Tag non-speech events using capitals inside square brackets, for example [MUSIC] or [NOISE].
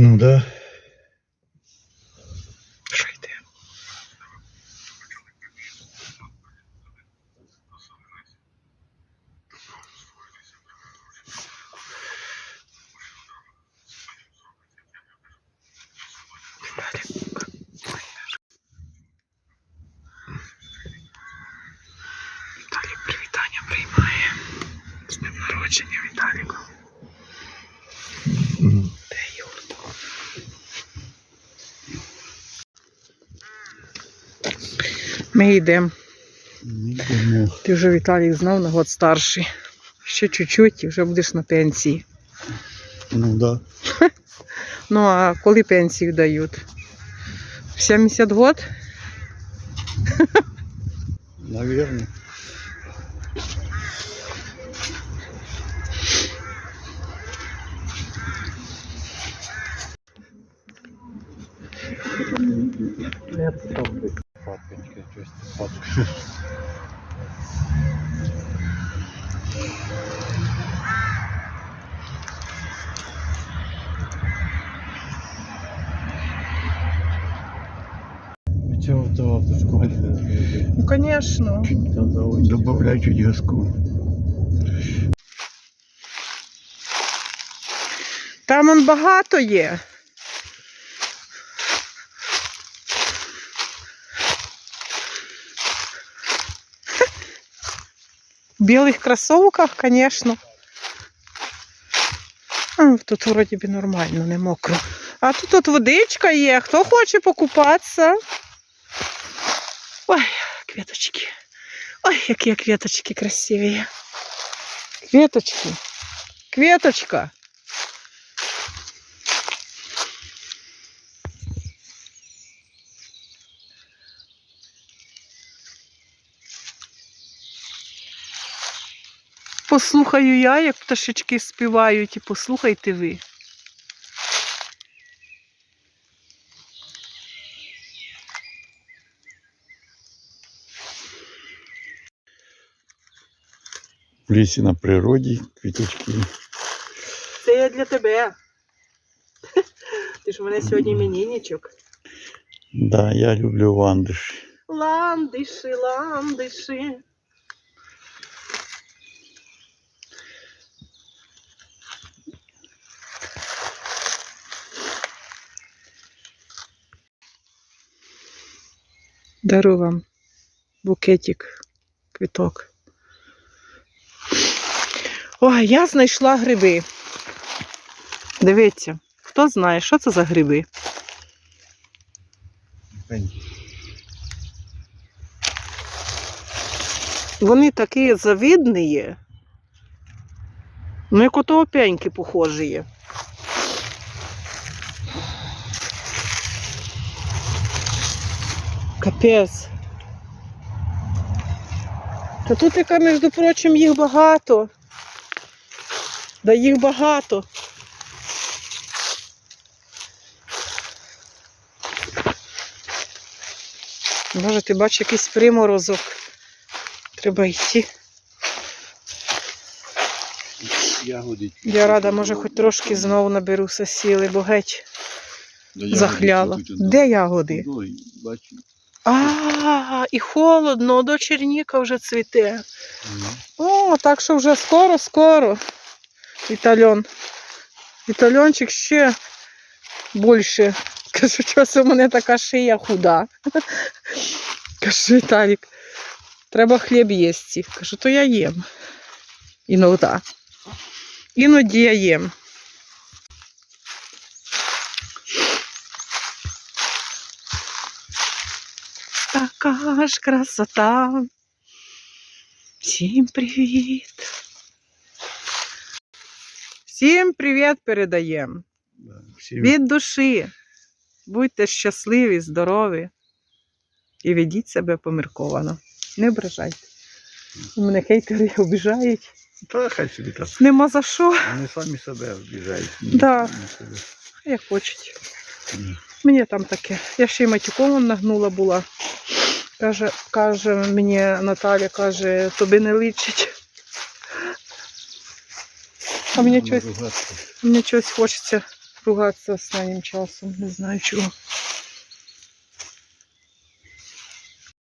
Ну да. Що йде? Віталік. Ми йдемо. Ти вже Віталій знов на год старший. Ще чуть-чуть і вже будеш на пенсії. Ну да. [LAUGHS] Ну а коли пенсію дають? В 70 год? [LAUGHS] Наверное. Папка. Чого то автошколі? Ну, звісно. Добавляй чуть газку. Там он багато є. В белых кроссовках, конечно. Тут вроді би нормально, не мокро. А тут от водичка є. Хто хоче покупатися? Ой, квіточки. Ой, які квіточки красиві. Квіточки. Квіточка. Послухаю я, як пташечки співають, і послухайте ви. В лісі на природі, квіточки. Це я для тебе. Ти ж у мене сьогодні іменинничок. Да, я люблю ландиш. Ландиші, ландиші. Дару вам букетик, квіток. Ой, я знайшла гриби. Дивіться, хто знає, що це за гриби? Вони такі завидні. Ну, як ото опяньки похожі є. Капець. Та тут яка, між прочим, їх багато. Да їх багато. Може, ти бачиш якийсь приморозок. Треба йти. Ягоди. Я рада, може, хоч трошки знову наберуся сили, бо геть захляла. Де ягоди? Бачу. А, і холодно, до черніка вже цвіте. О, так що вже скоро-скоро. Вітальон. Вітальончик ще більше. Кажу, щось у мене така шия худа. [LAUGHS] Кажу, Віталік, треба хліб їсти. Кажу, то я їм. Іноді. Іноді я їм. Така ж красота. Всім привіт. Всім привіт передаємо. Всі Від душі. Будьте щасливі, здорові і ведіть себе помірковано. Не ображайте. У мене хейтери обіжають. Та хай собі так. Нема за що, Вони самі себе обіжають. Да. Як хочуть. Мені там таке. Я ще й матюком нагнула була. Каже, каже мені Наталя, каже, тобі не личить. А мені щось хочеться ругатися останнім часом, не знаю чого.